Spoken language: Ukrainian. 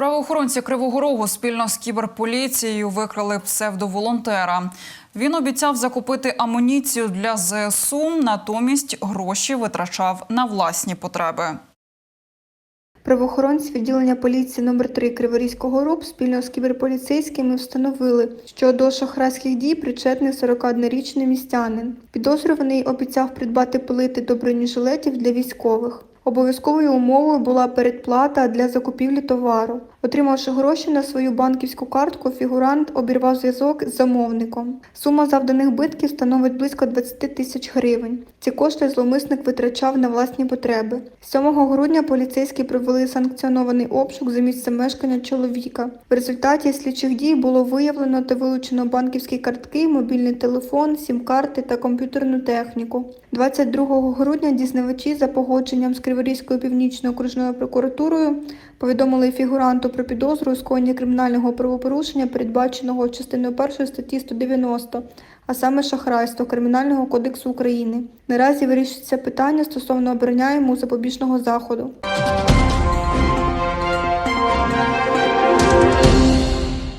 Правоохоронці Кривого Рогу спільно з кіберполіцією викрали псевдоволонтера. Він обіцяв закупити амуніцію для ЗСУ, натомість гроші витрачав на власні потреби. Правоохоронці відділення поліції номер 3 Криворізького РУП спільно з кіберполіцейськими встановили, що до шахрайських дій причетний 41-річний містянин. Підозрюваний обіцяв придбати плити до бронежилетів для військових. Обов'язковою умовою була передплата для закупівлі товару. Отримавши гроші на свою банківську картку, фігурант обірвав зв'язок з замовником. Сума завданих битків становить близько 20 тисяч гривень. Ці кошти зловмисник витрачав на власні потреби. 7 грудня поліцейські провели санкціонований обшук за місцем мешкання чоловіка. В результаті слідчих дій було виявлено та вилучено банківські картки, мобільний телефон, сім-карти та комп'ютерну техніку. 22 грудня дізнавачі за погодженням з Криворізькою північною окружною прокуратурою повідомили фігуранту про підозру у скоєнні кримінального правопорушення, передбаченого частиною 1 статті 190, а саме шахрайство Кримінального кодексу України. Наразі вирішується питання стосовно йому запобіжного заходу.